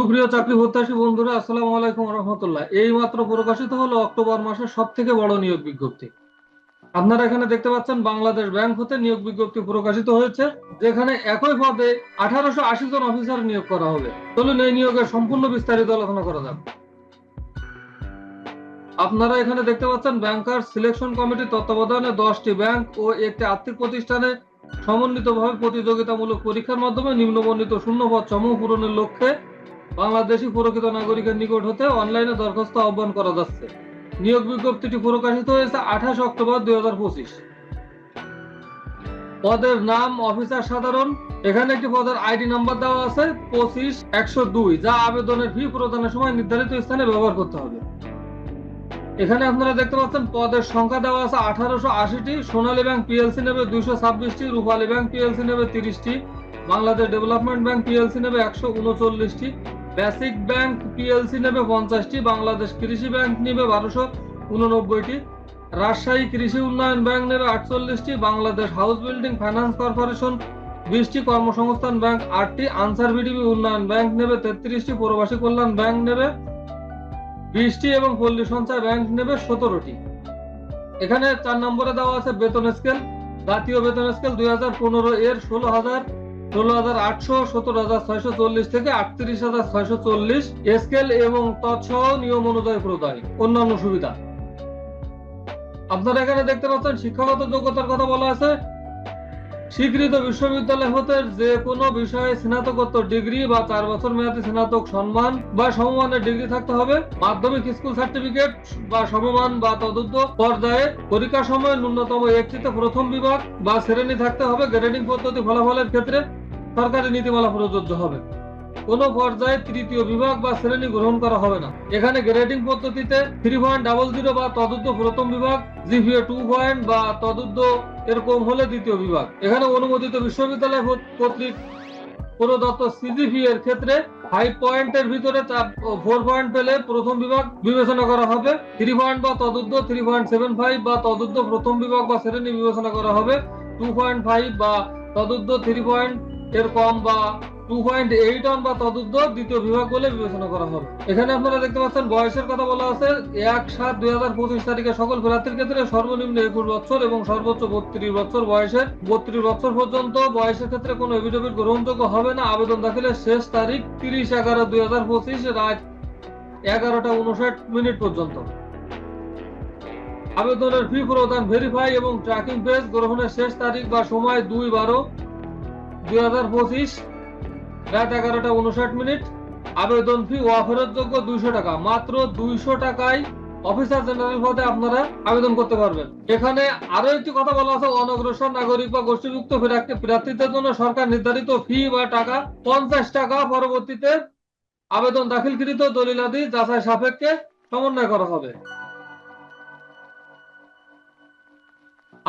সুপ্রিয় চাকরি প্রত্যাশী বন্ধুরা, আসসালামু আলাইকুম রহমতুল্লাহ। এই মাত্র প্রকাশিত হলো অক্টোবর মাসের সব থেকে বড় নিয়োগ বিজ্ঞপ্তি। আপনারা এখানে দেখতে পাচ্ছেন বাংলাদেশ ব্যাংক হতে নিয়োগ বিজ্ঞপ্তি প্রকাশিত হয়েছে, যেখানে একই পদে আঠারোশো আশি জন অফিসার নিয়োগ করা হবে। চলুন এই নিয়োগের সম্পূর্ণ বিস্তারিত আলোচনা করা যাক। আপনারা এখানে দেখতে পাচ্ছেন ব্যাংকার সিলেকশন কমিটি তত্ত্বাবধানে দশটি ব্যাংক ও একটি আর্থিক প্রতিষ্ঠানে সমন্বিতভাবে প্রতিযোগিতামূলক পরীক্ষার মাধ্যমে নিম্নবর্ণিত শূন্যপদ সমূহ পূরণের লক্ষ্যে বাংলাদেশি প্রকৃত নাগরিকের নিকট হতে অনলাইনে দরখাস্ত আহ্বান করা যাচ্ছে। নিয়োগ বিজ্ঞপ্তিটি প্রকাশিত হয়েছে আঠাশ অক্টোবর দুই হাজার পঁচিশ। পদের নাম অফিসার সাধারণ, এখানে একটি পদের আইডি নাম্বার দেওয়া আছে পঁচিশ একশো দুই, যা আবেদনের ফি প্রদানের সময় নির্ধারিত স্থানে ব্যবহার করতে হবে। এখানে আপনারা দেখতে পাচ্ছেন পদের সংখ্যা দেওয়া আছে আঠারোশো আশিটি, সোনালী ব্যাংক পিএলসি নেবে দুইশো ছাব্বিশটি, রূপালী ব্যাংক পিএলসি নেবে তিরিশটি, বাংলাদেশ ডেভেলপমেন্ট ব্যাংক পিএলসি নেবে একশো উনচল্লিশটি বেসিক ব্যাংক পিএলসি নেবে পঞ্চাশটি, বাংলাদেশ কৃষি ব্যাংক নেবে বারোশো উননব্বইটি, রাজশাহী কৃষি উন্নয়ন ব্যাংক নেবে আটচল্লিশটি, Bangladesh house building finance corporation বিশটি, কর্মসংস্থান ব্যাংক আটটি, আনসার বিডিবি উন্নয়ন ব্যাংক নেবে তেত্রিশটি, প্রবাসী কল্যাণ ব্যাংক নেবে বিশটি এবং পল্লী সঞ্চয় ব্যাংক নেবে সতেরোটি। এখানে চার নম্বরে দেওয়া আছে বেতন স্কেল, জাতীয় বেতন স্কেল দুই হাজার পনেরো এর ষোলো হাজার ষোলো হাজার আটশো সত্তর হাজার ছয়শো চল্লিশ থেকে আটত্রিশ হাজার ছয়শো চল্লিশ স্কেল এবং তৎসহ নিয়ম অনুযায়ী প্রদায় অন্যান্য সুবিধা। আপনারা এখানে দেখতে পাচ্ছেন শিক্ষাগত যোগ্যতার কথা বলা আছে। স্বীকৃত বিশ্ববিদ্যালয় হতে যে কোনো বিষয়ে স্নাতকোত্তর ডিগ্রি বা চার বছর মেয়াদী স্নাতক সম্মান বা সমমানের ডিগ্রি থাকতে হবে। মাধ্যমিক স্কুল সার্টিফিকেট বা সমমান বা তদুদ্ধ পর্যায়ে পরীক্ষা সময় ন্যূনতম একটিতে প্রথম বিভাগ বা শ্রেণি থাকতে হবে। গ্রেডিং পদ্ধতি ফলাফলের ক্ষেত্রে সরকারি নীতিমালা প্রযোজ্য হবে। কোন পর্যায়ে তৃতীয় বিভাগ বা শ্রেণি গ্রহণ করা হবে না। এখানে গ্রেডিং পদ্ধতিতে থ্রি পয়েন্ট ডাবল জিরো বা তদুদ্ধ প্রথম বিভাগ জিপিএ টু পয়েন্ট বা তদুদ্ধ এরকম হলে দ্বিতীয় বিভাগ। এখানে অনুমোদিত বিশ্ববিদ্যালয় কর্তৃক প্রদত্ত সিজিপি এর ক্ষেত্রে ফাইভ পয়েন্টের ভিতরে ফোর পয়েন্ট পেলে প্রথম বিভাগ বিবেচনা করা হবে। থ্রি পয়েন্ট বা তদুদ্ধ থ্রি পয়েন্ট সেভেন ফাইভ বা তদুদ্ধ প্রথম বিভাগ বা শ্রেণি বিবেচনা করা হবে। টু পয়েন্ট ফাইভ বা তদুদ্ধ থ্রি পয়েন্ট এর কম বা টু পয়েন্ট এইট অন বা তদুদ্ধ দ্বিতীয় বিভাগ বলে বিবেচনা করা হবে। এখানে আপনারা দেখতে পাচ্ছেন, বয়সের কথা বলা আছে, এক সাত দুই হাজার পঁচিশ তারিখে সকল প্রার্থীর ক্ষেত্রে সর্বনিম্ন একুশ বছর এবং সর্বোচ্চ বত্রিশ বছর বয়সের বত্রিশ বছর পর্যন্ত বয়সের ক্ষেত্রে কোনো এভিডেভিট গ্রহণযোগ্য হবে না। আবেদন দাখিলের শেষ তারিখ তিরিশ এগারো দুই হাজার পঁচিশ, রাত এগারোটা উনষাট মিনিট পর্যন্ত। আবেদনের ফি প্রদান ভেরিফাই এবং ট্র্যাকিং পেজ গ্রহণের শেষ তারিখ বা সময় দুই বারো দুই হাজার পঁচিশ, রাত এগারোটা উনষাট মিনিট, আবেদন ফি অফারের যোগ্য দুইশো টাকা, মাত্র দুইশো টাকায় অফিসার জেনারেল পদে আপনারা আবেদন করতে পারবেন। এখানে আরও একটি কথা বলা আছে, অনগ্রসর নাগরিক বা গোষ্ঠীভুক্ত প্রার্থীদের জন্য সরকার নির্ধারিত ফি বা টাকা পঞ্চাশ টাকা পরবর্তীতে আবেদন দাখিলকৃত দলিলাদি যাচাই সাপেক্ষে সমন্বয় করা হবে।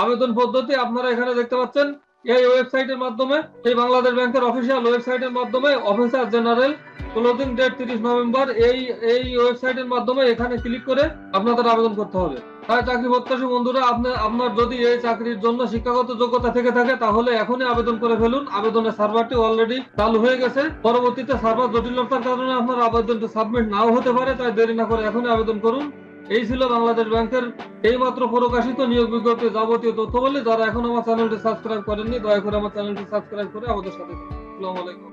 আবেদন পদ্ধতি আপনারা এখানে দেখতে পাচ্ছেন। এই ওয়েবসাইটের মাধ্যমে, এই বাংলাদেশ ব্যাংকের অফিসিয়াল ওয়েবসাইটের মাধ্যমে অফিসার জেনারেল ক্লোজিং ডেট তিরিশ নভেম্বর, এই এই ওয়েবসাইটের মাধ্যমে এখানে ক্লিক করে আপনাদের আবেদন করতে হবে। তাই চাকরি প্রত্যাশী বন্ধুরা আপনার আপনার যদি এই চাকরির জন্য শিক্ষাগত যোগ্যতা থেকে থাকে, তাহলে এখনই আবেদন করে ফেলুন। আবেদনের সার্ভারটি অলরেডি চালু হয়ে গেছে। পরবর্তীতে সার্ভার জটিলতার কারণে আপনার আবেদনটি সাবমিট নাও হতে পারে, তাই দেরি না করে এখনই আবেদন করুন। এই ছিল বাংলাদেশ ব্যাংকের এই মাত্র প্রকাশিত নিয়োগ বিজ্ঞপ্তি যাবতীয় তথ্য বলে যারা এখন আমার চ্যানেলটি সাবস্ক্রাইব করেননি, দয়া করে আমার চ্যানেলটি সাবস্ক্রাইব করে আমাদের সাথে। আসসালামু আলাইকুম